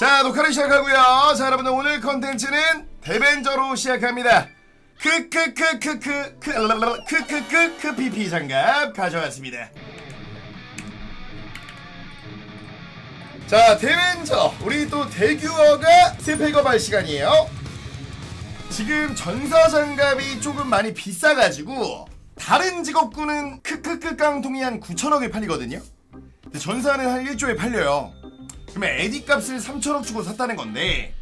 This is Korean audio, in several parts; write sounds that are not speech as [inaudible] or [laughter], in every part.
자 녹화를 시작하고요. 자 여러분들 오늘 컨텐츠는 대벤저로 시작합니다. 크크크크크 크크크크 PP 장갑 가져왔습니다. 자 대벤저. 우리 또 대규어가 스펙업할 시간이에요. 지금 전사 장갑이 조금 많이 비싸가지고 다른 직업군은 크크크 깡통이 한 9천억에 팔리거든요. 전사는 한 1조에 팔려요 그러면 에디 값을 3천억 주고 샀다는 건데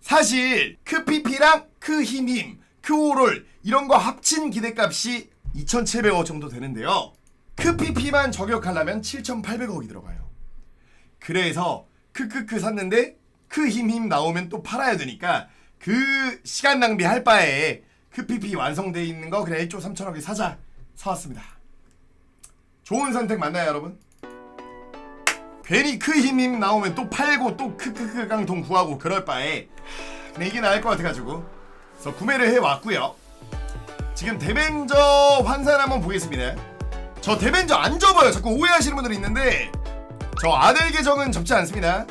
사실 크피피랑 크힘힘 크오롤 이런 거 합친 기대값이 2,700억 정도 되는데요. 크피피만 저격하려면 7,800억이 들어가요. 그래서 크크크 샀는데 크힘힘 나오면 또 팔아야 되니까 그 시간 낭비할 바에 크피피 완성돼 있는 거 그냥 1조 3천억에 사자. 사왔습니다. 좋은 선택 맞나요 여러분? 괜히 크 힘힘 나오면 또 팔고 또 크크크 깡통 구하고 그럴 바에. 그냥 이게 나을 것 같아가지고. 그래서 구매를 해왔고요. 지금 데벤저 환산 한번 보겠습니다. 저 데벤저 안 접어요. 자꾸 오해하시는 분들이 있는데. 저 아델 계정은 접지 않습니다.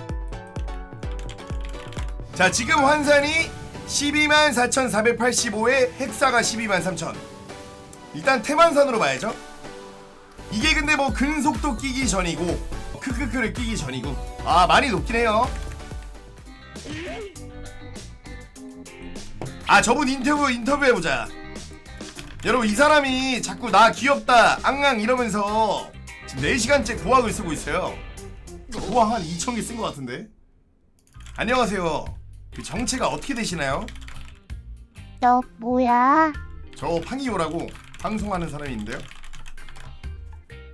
자 지금 환산이 124,485에 헥사가 123,000 일단 태만산으로 봐야죠. 이게 근데 뭐 근속도 끼기 전이고 크크크를 끼기 전이고. 아 많이 높긴 해요. 아 저분 인터뷰 인터뷰 해보자. 여러분 이 사람이 자꾸 나 귀엽다 앙앙 이러면서 지금 4시간째 고학을 쓰고 있어요. 고학 한 2,000개 쓴 것 같은데? 안녕하세요. 그 정체가 어떻게 되시나요? 너 뭐야? 저 팡이오라고 방송하는 사람인데요.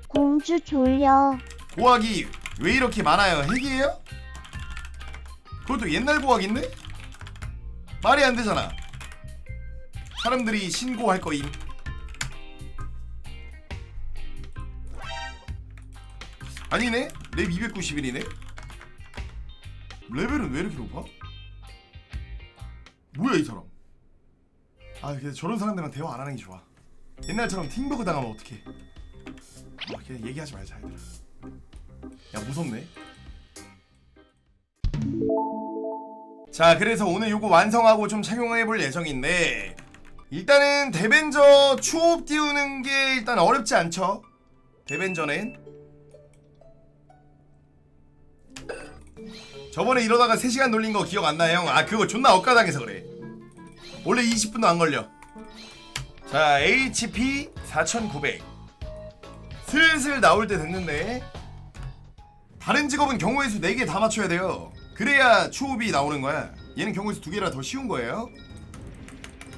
공주 졸려. 고학이 왜 이렇게 많아요? 핵이에요? 그것도 옛날 고학인데? 말이 안 되잖아. 사람들이 신고할 거임. 아니네? 랩 291이네? 레벨은 왜 이렇게 높아? 뭐야 이 사람? 아 근데 저런 사람들이랑 대화 안 하는 게 좋아. 옛날처럼 팀버그 당하면 어떡해. 아, 그냥 얘기하지 말자 얘들아. 야 무섭네. 자 그래서 오늘 요거 완성하고 좀 착용해 볼 예정인데 일단은 데벤저 추업 띄우는 게 일단 어렵지 않죠. 데벤저는 저번에 이러다가 3시간 놀린 거 기억 안 나요 형? 아 그거 존나 엇가당해서 그래. 원래 20분도 안 걸려. 자 HP 4900 슬슬 나올 때 됐는데 다른 직업은 경우의 수 4개 다 맞춰야 돼요. 그래야 추업이 나오는 거야. 얘는 경우의 수 2개라 더 쉬운 거예요.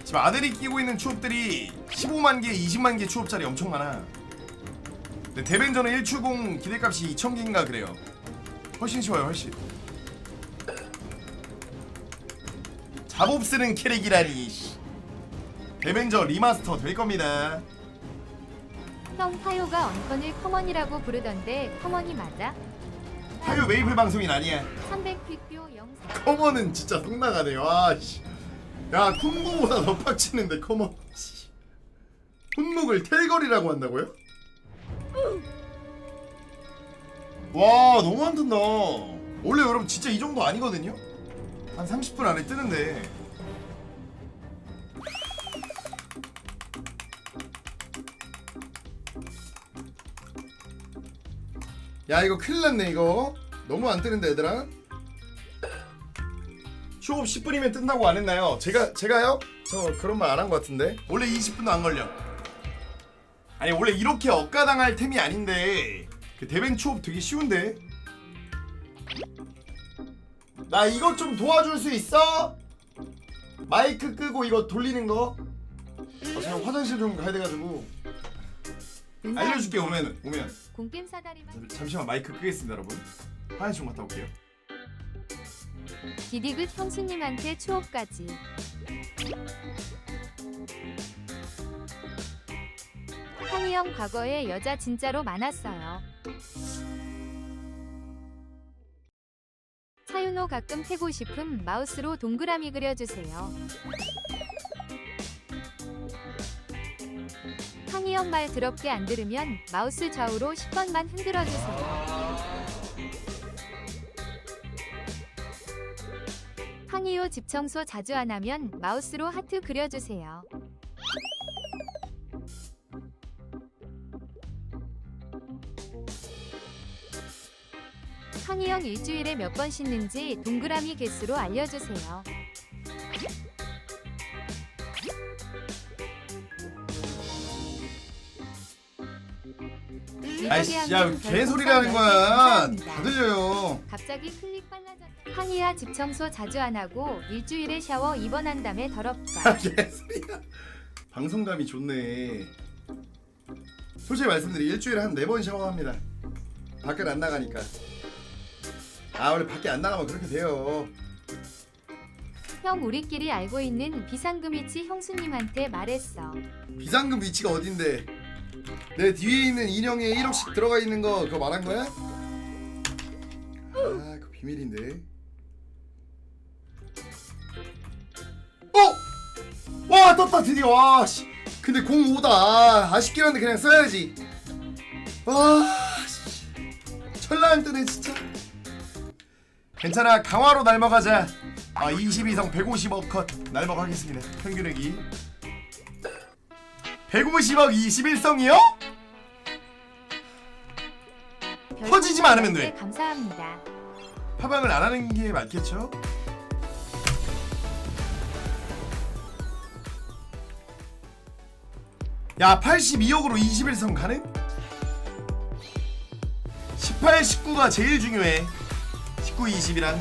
지금 아들이 끼고 있는 추업들이 15만 개, 20만 개 추업짜리 엄청 많아. 근데 대벤저는 1추공 기대값이 2,000개인가 그래요. 훨씬 쉬워요, 훨씬. 잡업 쓰는 캐릭이라니. 씨. 대벤저 리마스터 될 겁니다. 형 파요가 언컨을 커먼이라고 부르던데 커먼이 맞아? 타요 메이플 방송인 아니야. 300 퀵뷰 영상 커먼은 진짜 속나가네요. 아 씨. 야 쿤무보다 더 빡치는데 커먼. 씨. 쿤묵을 텔거리라고 한다고요? 와 너무 안 뜬다. 원래 여러분 진짜 이 정도 아니거든요. 한 30분 안에 뜨는데. 야 이거 큰일 났네 이거. 너무 안 뜨는데 얘들아? 휴업 10분이면 뜬다고 안 했나요? 제가 제가요? 저 그런 말 안 한 것 같은데. 원래 20분도 안 걸려. 아니 원래 이렇게 억가당할 템이 아닌데. 그 대벤 추업 되게 쉬운데. 나 이것 좀 도와줄 수 있어? 마이크 끄고 이거 돌리는 거? 아, 제가 화장실 좀 가야 돼가지고 알려줄게 오면 오면. 공겜 사다리만 잠시만 마이크 끄겠습니다 여러분. 화장실 좀 갔다 올게요. 디디긋 형수님한테 추억까지. 한이 형 과거에 여자 진짜로 많았어요. 차윤호 가끔 패고 싶음 마우스로 동그라미 그려주세요 한이 형 말 더럽게 안 들으면 마우스 좌우로 10번만 흔들어 주세요 황희호 집 청소 자주 안 하면 마우스로 하트 그려주세요. 황희영 일주일에 몇 번 씻는지 동그라미 개수로 알려주세요. 아이씨 야 개소리라는 거야 10개 감사합니다. 다 들려요 갑자기 클릭 빨라졌다. 황희야 집 청소 자주 안 하고 일주일에 샤워 2번 한 다음에 더럽다. [laughs] 개소리야 방송감이 좋네 솔직히 말씀드리 일주일에 한 네 번 샤워합니다 밖에 안 나가니까 아 원래 밖에 안 나가면 그렇게 돼요 형 우리끼리 알고 있는 비상금 위치 형수님한테 말했어. 비상금 위치가 어딘데 내 뒤에 있는 인형에 1억씩 들어가 있는 거 그거 말한 거야? 아 그거 비밀인데 어! 와 떴다 드디어 와 씨. 근데 공 5다 아, 아쉽긴 한데 그냥 써야지 와 씨. 철라안 뜨네 진짜 괜찮아 강화로 날먹하자 아 22성 150억 컷 날먹하겠습니다 평균액이 150억 21성이요? 퍼지지만 않으면 돼. 감사합니다. 파방을 안 하는 게 맞겠죠? 야 82억으로 21성 가능? 18, 19가 제일 중요해 19, 20이란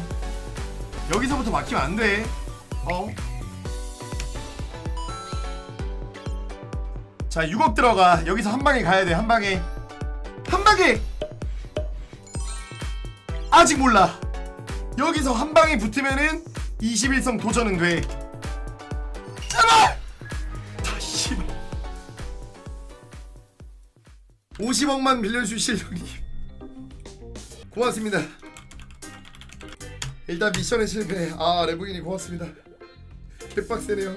여기서부터 막히면 안돼 어? 자 6억 들어가. 여기서 한 방에 가야 돼한 방에. 한 방에! 아직 몰라. 여기서 한 방에 붙으면은 21성 도전은 돼. 제발! 다시 50억만 빌려주실 형님 고맙습니다. 일단 미션은 실패. 아 레브인이 고맙습니다. 개빡세네요.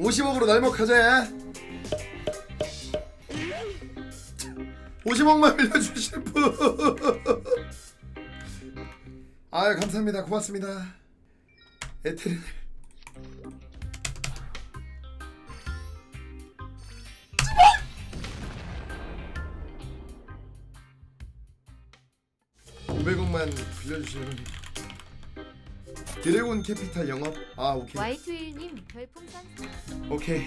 50억으로 날먹하자 50억만 빌려주실 분. 아유 감사합니다. 고맙습니다. 에테르. 500억만 빌려주시면 드래곤 캐피탈 영업? 아 오케이. Y21님 별풍선. 오케이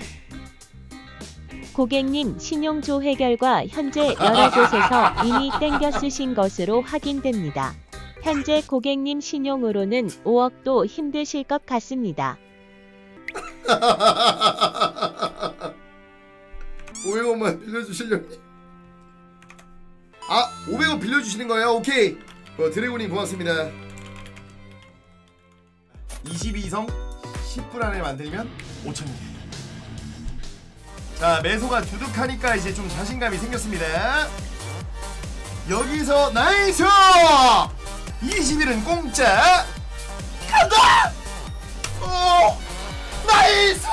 고객님 신용조회 결과 현재 여러 곳에서 이미 땡겨 쓰신 것으로 확인됩니다. 현재 고객님 신용으로는 5억도 힘드실 것 같습니다. [laughs] 500원만 빌려주시려니 아 500원 빌려주시는 거예요? 오케이 어, 드래곤님 고맙습니다 22성 10분 안에 만들면 5천개 자 매소가 두둑하니까 이제 좀 자신감이 생겼습니다 여기서 나이스 21은 공짜 간다 오 나이스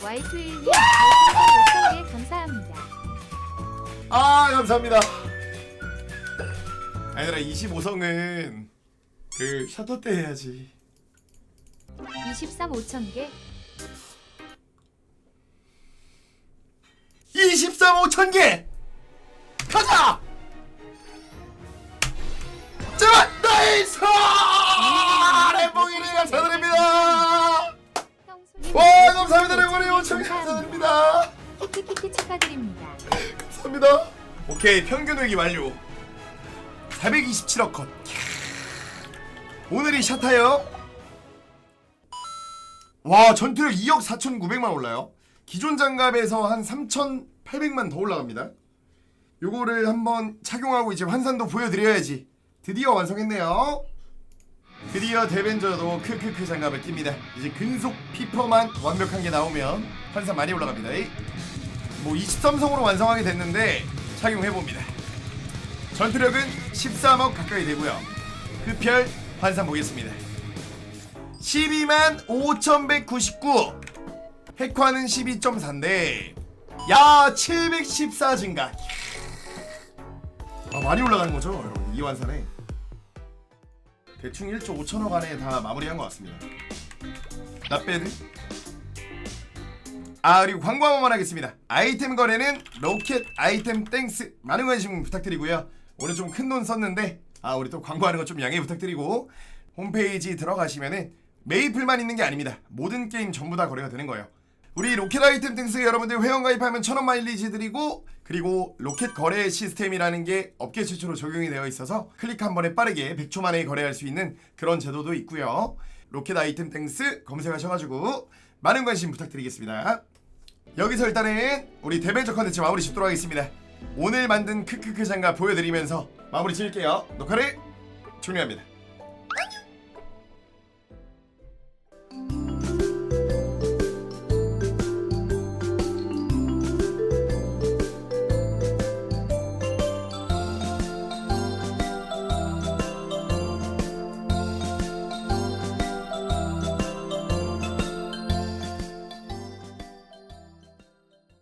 Y21님 별풍선 5,000개 감사합니다. 아 감사합니다. 아니라 25성은 그 셔터 때 해야지. 23 5,000개 23 5천 개 가자. 제발 나이스! 렘봉이니 감사드립니다. 와 감사합니다 렘봉이 5천 개 감사드립니다. 키키키키 축하드립니다. 감사합니다. 오케이 평균 회기 완료. 427억 컷. 오늘이 샤타요. 와 전투력 2억 4,900만 올라요. 기존 장갑에서 한 3,800만 더 올라갑니다. 요거를 한번 착용하고 이제 환산도 보여드려야지. 드디어 완성했네요. 드디어 데벤저도 크크크 장갑을 낍니다. 이제 근속 피퍼만 완벽한 게 나오면 환산 많이 올라갑니다. 뭐 23성으로 완성하게 됐는데 착용해봅니다 전투력은 13억 가까이 되고요 흡혈 환산 보겠습니다 12만 5199 핵화는 12.4인데 야 714 증가 아 많이 올라가는 거죠 여러분 이 환산에 대충 1조 5천억 안에 다 마무리한 것 같습니다. 나빼드. 아 그리고 광고 한 번만 하겠습니다. 아이템 거래는 로켓 아이템 땡스 많은 관심 부탁드리고요. 오늘 좀 큰 돈 썼는데 아 우리 또 광고하는 거 좀 양해 부탁드리고 홈페이지 들어가시면은 메이플만 있는 게 아닙니다. 모든 게임 전부 다 거래가 되는 거예요. 우리 로켓 아이템 땡스 여러분들 회원 가입하면 천원 마일리지 드리고 그리고 로켓 거래 시스템이라는 게 업계 최초로 적용이 되어 있어서 클릭 한 번에 빠르게 100초 만에 거래할 수 있는 그런 제도도 있고요. 로켓 아이템 땡스 검색하셔가지고 많은 관심 부탁드리겠습니다. 여기서 일단은 우리 대변적 컨텐츠 마무리 짓도록 하겠습니다. 오늘 만든 크크크 장갑 보여드리면서 마무리 지을게요. 녹화를 종료합니다.